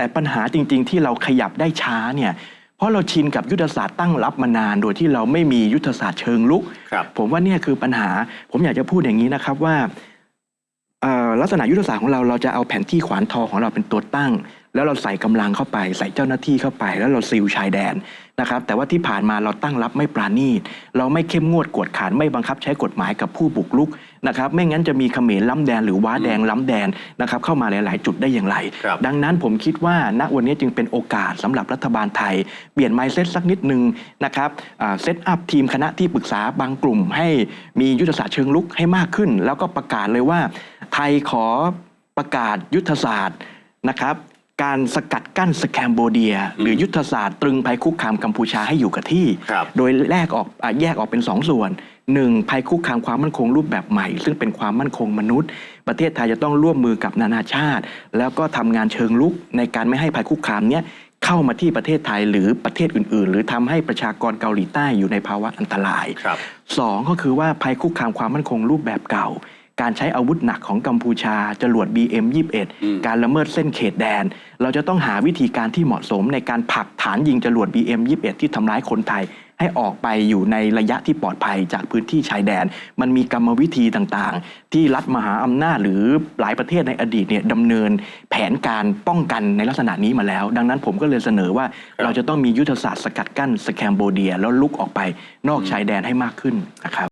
แต่ปัญหาจริง ๆ ที่เราขยับได้ช้าเนี่ยเพราะเราชินกับยุทธศาสตร์ตั้งรับมานาน โดยที่เราไม่มียุทธศาสตร์เชิงลุก ครับ ผมว่าเนี่ยคือปัญหา ผมอยากจะพูดอย่างนี้นะครับว่าเอ่อลักษณะยุทธศาสตร์ของเราเราจะเอาแผนที่ขวานทองของเราเป็นตัวตั้ง แล้วเราใส่กำลังเข้าไป ใส่เจ้าหน้าที่เข้าไป แล้วเราซีลชายแดนนะครับแต่ว่าที่ผ่านมาเราตั้งรับไม่ปราณีต เราไม่เข้มงวดกวดขันไม่บังคับใช้กฎหมายกับผู้บุกรุกนะครับไม่งั้นจะมีเขมรล้ำแดนหรือว้าแดงล้ำแดนนะครับเข้ามาหลาย ๆ จุดได้อย่างไรครับดังนั้นผมคิดว่าณวันนี้จึงเป็นโอกาสสำหรับรัฐบาลไทย เปลี่ยนไมเซ็ตสักนิดหนึ่งนะครับเซตอัพทีมคณะที่ปรึกษาบางกลุ่ม ให้มียุทธศาสตร์เชิงลุกให้มากขึ้น แล้วก็ประกาศเลยว่า ไทยขอประกาศยุทธศาสตร์นะครับ การสกัดกั้นสแคมโบเดีย หรือยุทธศาสตร์ตรึงภัยคุกคามกัมพูชาให้อยู่กับที่ ครับโดยแยกออกอะแยกออกเป็น 2 ส่วน 1. ภัยคุกคามความมั่นคงรูปแบบใหม่ ซึ่งเป็นความมั่นคงมนุษย์ ประเทศไทยจะต้องร่วมมือกับนานาชาติ แล้วก็ทำงานเชิงลุกในการไม่ให้ภัยคุกคามเนี้ยเข้ามาที่ประเทศไทยหรือประเทศอื่น ๆ หรือทำให้ประชากรเกาหลีใต้อยู่ในภาวะอันตราย ครับ สองก็คือว่าภัยคุกคามความมั่นคงรูปแบบเก่า การใช้อาวุธหนักของกัมพูชาจรวด BM21 อืมการละเมิดเส้นเขตแดน เราจะต้องหาวิธีการที่เหมาะสมในการผลักฐานยิงจรวด BM21 ที่ทำร้ายคนไทยให้ออกไปอยู่ในระยะที่ปลอดภัยจากพื้นที่ชายแดน มันมีกรรมวิธีต่างๆ ที่รัฐมหาอำนาจหรือหลายประเทศในอดีตเนี่ยดำเนินแผนการป้องกันในลักษณะนี้มาแล้ว ดังนั้นผมก็เลยเสนอว่าครับเราจะต้องมียุทธศาสตร์สกัดกั้นสแคมโบเดีย แล้วลุกออกไปนอกชายแดนให้มากขึ้นนะครับ